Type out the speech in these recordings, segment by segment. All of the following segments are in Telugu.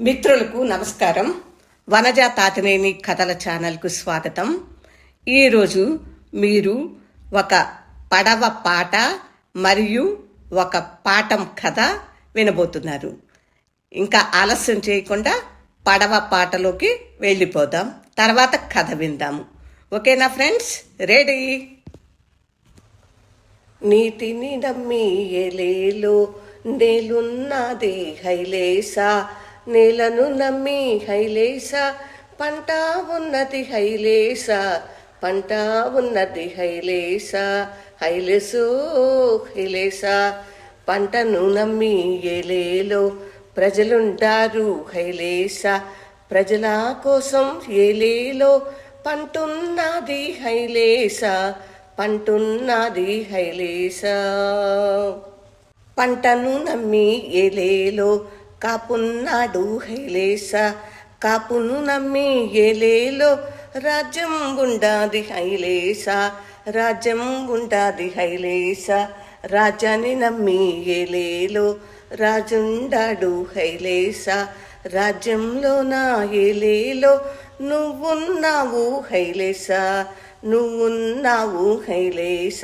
మిత్రులకు నమస్కారం. వనజ తాతినేని కథల ఛానల్కు స్వాగతం. ఈరోజు మీరు ఒక పడవ పాట మరియు ఒక పాఠం కథ వినబోతున్నారు. ఇంకా ఆలస్యం చేయకుండా పడవ పాటలోకి వెళ్ళిపోదాం. తర్వాత కథ విందాము ఓకేనా ఫ్రెండ్స్? రెడీ? నీటిని నమ్మి ఎలేలో నేలున్నది హైలేసా నేలను నమ్మి హైలేస పంట ఉన్నది హైలేస పంట ఉన్నది హైలేస హైలేసో హైలేస. పంటను నమ్మి ఏలేలో ప్రజలుంటారు హైలేస. ప్రజల కోసం ఏలేలో పంటున్నది హైలేస పంటున్నది హైలేస. పంటను నమ్మి ఏలేలో కాపున్నాడు హైలేస కాపును నమ్మి ఏలేలో రాజ్యం ఉండాది హైలేస. రాజ్యం ఉండాది హైలేస. రాజాని నమ్మి ఏలేలో రాజుండాడు హైలేస. రాజ్యంలో నా ఏలేలో నువ్వున్నావు హైలేస. నువ్వున్నావు హైలేస.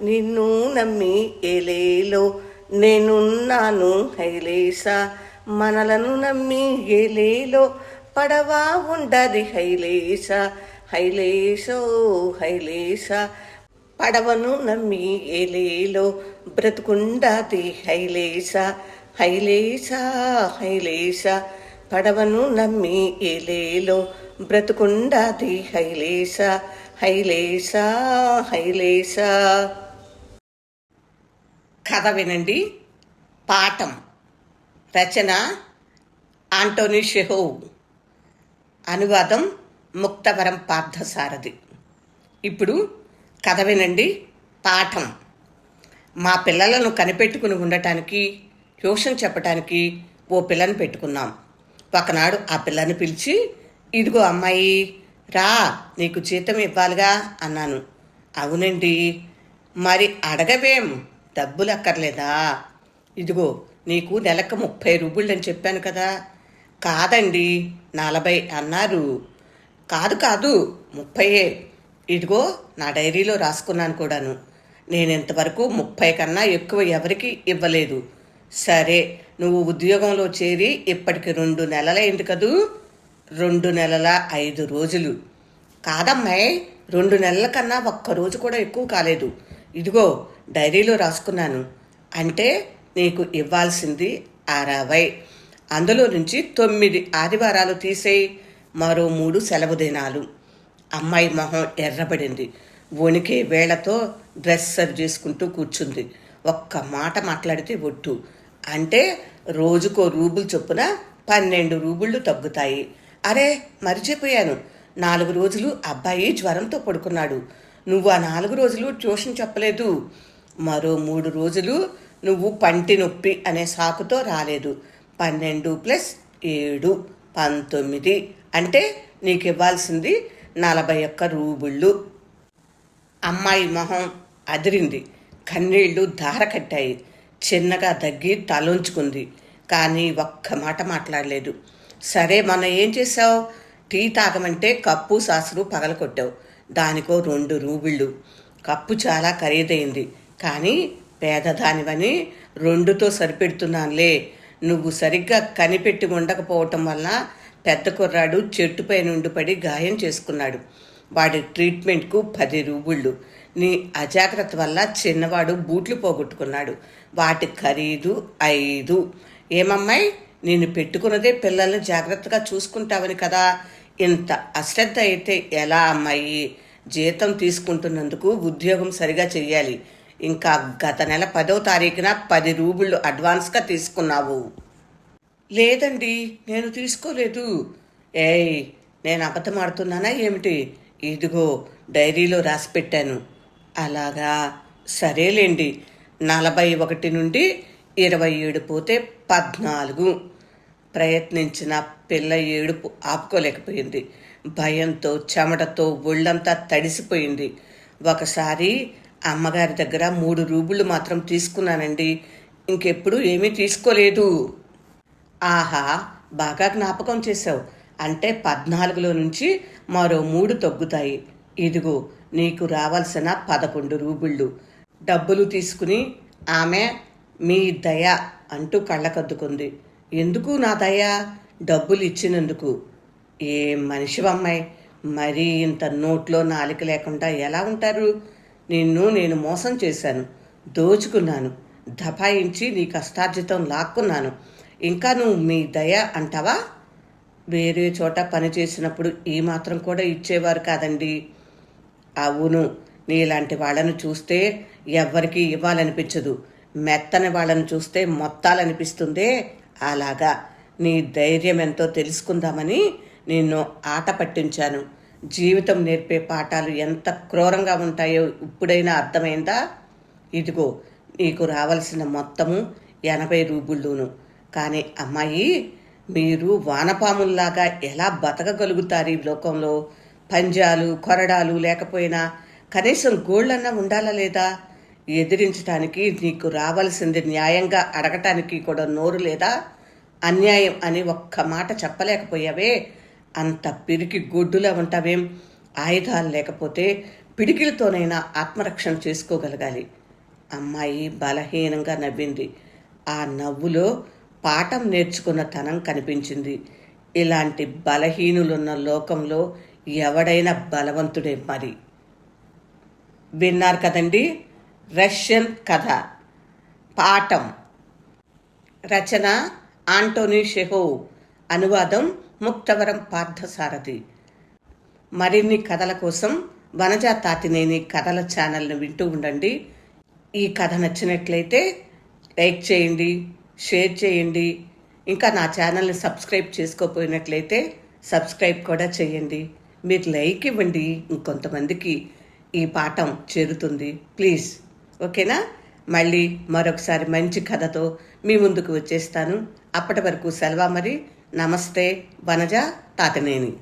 నిన్ను నమ్మి ఏలేలో నేనున్నాను హైలేసా మనలను నమ్మి ఏలేలో పడవా ఉండది హైలేసా. హైలేసో హైలేసా పడవను నమ్మి ఏలేలో బ్రతుకుండాది హైలేసా. హైలేసా హైలేసా పడవను నమ్మి ఏలేలో బ్రతుకుండాది హైలేసా. హైలేసా హైలేసా. కథ వినండి. పాఠం. రచన ఆంటోనీ షెహో. అనువాదం ముక్తవరం పార్థసారథి. ఇప్పుడు కథ వినండి. పాఠం. మా పిల్లలను కనిపెట్టుకుని ఉండటానికి ట్యూషన్ చెప్పటానికి ఓ పిల్లని పెట్టుకున్నాం. ఒకనాడు ఆ పిల్లని పిలిచి ఇదిగో అమ్మాయి రా నీకు జీతం ఇవ్వాలిగా అన్నాను. అవునండి. మరి అడగవేం? డబ్బులు అక్కర్లేదా ఇదిగో నీకు నెలకు ముప్పై రూపుళ్ళు అని చెప్పాను కదా. కాదండి నలభై అన్నారు. కాదు కాదు ముప్పైయే ఇదిగో నా డైరీలో రాసుకున్నాను కూడాను. నేను ఇంతవరకు ముప్పై కన్నా ఎక్కువ ఎవరికి ఇవ్వలేదు. సరే నువ్వు ఉద్యోగంలో చేరి ఇప్పటికి రెండు నెలలైంది కదూ? రెండు నెలల ఐదు రోజులు. కాదమ్మాయి రెండు నెలల కన్నా ఒక్క రోజు కూడా ఎక్కువ కాలేదు. ఇదిగో డైరీలో రాసుకున్నాను. అంటే నీకు ఇవ్వాల్సింది అరవై. అందులో నుంచి తొమ్మిది ఆదివారాలు తీసేయి. మరో మూడు సెలవు దినాలు. అమ్మాయి మొహం ఎర్రబడింది. వణికే వేళతో డ్రెస్ సరి చేసుకుంటూ కూర్చుంది. ఒక్క మాట మాట్లాడితే ఒట్టు. అంటే రోజుకో రూబుల్ చొప్పున పన్నెండు రూబుళ్ళు తగ్గుతాయి. అరే మరిచిపోయాను. నాలుగు రోజులు అబ్బాయి జ్వరంతో పడుకున్నాడు. నువ్వు ఆ నాలుగు రోజులు ట్యూషన్ చెప్పలేదు. మరో మూడు రోజులు నువ్వు పంటి నొప్పి అనే సాకుతో రాలేదు. పన్నెండు ప్లస్ ఏడు పంతొమ్మిది అంటే నీకు ఇవ్వాల్సింది నలభై ఒక్క రూబుళ్ళు. అమ్మాయి మొహం అదిరింది. కన్నీళ్ళు దార కట్టాయి. చిన్నగా దగ్గి తలొంచుకుంది. కానీ ఒక్క మాట మాట్లాడలేదు. సరే మొన్న ఏం చేసావు టీ తాగమంటే కప్పు సాసులు పగలకొట్టావు దానికో రెండు రూబిళ్ళు. కప్పు చాలా ఖరీదైంది. కానీ పేదదానివని రెండుతో సరిపెడుతున్నానులే. నువ్వు సరిగ్గా కనిపెట్టి ఉండకపోవటం వల్ల పెద్ద కుర్రాడు చెట్టుపై నుండి పడి గాయం చేసుకున్నాడు. వాడి ట్రీట్మెంట్కు పది రూబుళ్ళు. నీ అజాగ్రత్త వల్ల చిన్నవాడు బూట్లు పోగొట్టుకున్నాడు. వాటి ఖరీదు ఐదు. ఏమమ్మాయి నేను పెట్టుకున్నదే పిల్లల్ని జాగ్రత్తగా చూసుకుంటావని కదా. ఇంత అశ్రద్ధ అయితే ఎలా అమ్మాయి? జీతం తీసుకుంటున్నందుకు ఉద్యోగం సరిగా చెయ్యాలి. ఇంకా గత నెల పదో తారీఖున పది రూబుళ్ళు అడ్వాన్స్గా తీసుకున్నావు. లేదండి నేను తీసుకోలేదు. ఏయ్ నేను అబద్ధం ఆడుతున్నానా ఏమిటి? ఇదిగో డైరీలో రాసి పెట్టాను. అలాగా? సరేలేండి. నలభై ఒకటి నుండి ఇరవై ఏడు పోతే పద్నాలుగు. ప్రయత్నించిన పిల్ల ఏడుపు ఆపుకోలేకపోయింది. భయంతో చెమటతో ఒళ్ళంతా తడిసిపోయింది. ఒకసారి అమ్మగారి దగ్గర మూడు రూబుళ్ళు మాత్రం తీసుకున్నానండి. ఇంకెప్పుడు ఏమీ తీసుకోలేదు. ఆహా బాగా జ్ఞాపకం చేశావు. అంటే పద్నాలుగులో నుంచి మరో మూడు తగ్గుతాయి. ఇదిగో నీకు రావాల్సిన పదకొండు రూబుళ్ళు. డబ్బులు తీసుకుని ఆమె మీ దయ అంటూ కళ్ళకద్దుకుంది. ఎందుకు నా దయ? డబ్బులు ఇచ్చినందుకు. ఏ మనిషివమ్మాయి మరీ ఇంత నోట్లో నాలిక లేకుండా ఎలా ఉంటారు? నిన్ను నేను మోసం చేశాను. దోచుకున్నాను. దఫాయించి నీ కష్టార్జితం లాక్కున్నాను. ఇంకా నువ్వు మీ దయ అంటావా? వేరే చోట పని చేసినప్పుడు ఈ మాత్రం కూడా ఇచ్చేవారు కాదండి. అవును నీలాంటి వాళ్ళను చూస్తే ఎవ్వరికీ ఇవ్వాలనిపించదు. మెత్తని వాళ్ళని చూస్తే మొత్తాలనిపిస్తుందే. అలాగా నీ ధైర్యం ఎంతో తెలుసుకుందామని నిన్ను ఆట పట్టించాను. జీవితం నేర్పే పాఠాలు ఎంత క్రూరంగా ఉంటాయో ఇప్పుడైనా అర్థమైందా? ఇదిగో నీకు రావలసిన మొత్తము ఎనభై రూబుళ్ళును కానీ అమ్మాయి మీరు వానపాముల్లాగా ఎలా బతకగలుగుతారు ఈ లోకంలో? పంజాలు కొరడాలు లేకపోయినా కనీసం గోళ్ళన్నా ఉండాలా లేదా? ఎదిరించడానికి నీకు రావాల్సింది న్యాయంగా అడగటానికి కూడా నోరు లేదా? అన్యాయం అని ఒక్క మాట చెప్పలేకపోయావే. అంత పిరికి గుడ్డులా ఉంటావేం? ఆయుధాలు లేకపోతే పిడికిలతోనైనా ఆత్మరక్షణ చేసుకోగలగాలి. అమ్మాయి బలహీనంగా నవ్వింది. ఆ నవ్వులో పాఠం నేర్చుకున్న తనం కనిపించింది. ఇలాంటి బలహీనులున్న లోకంలో ఎవడైనా బలవంతుడే మరి. విన్నారు కదండి? రష్యన్ కథ. పాఠం. రచన ఆంటోనీ షెహోవ్. అనువాదం ముక్తవరం పార్థసారథి. మరిన్ని కథల కోసం వనజా తాతినేని కథల ఛానల్ని వింటూ ఉండండి. ఈ కథ నచ్చినట్లయితే లైక్ చేయండి షేర్ చేయండి. ఇంకా నా ఛానల్ని సబ్స్క్రైబ్ చేసుకోపోయినట్లయితే సబ్స్క్రైబ్ కూడా చేయండి. మీరు లైక్ ఇవ్వండి ఇంకొంతమందికి ఈ పాఠం చేరుతుంది. ప్లీజ్ ఓకేనా? మళ్ళీ మరొకసారి మంచి కథతో మీ ముందుకు వచ్చేస్తాను. అప్పటి వరకు సెలవా మరి. నమస్తే వనజ తాతనేని.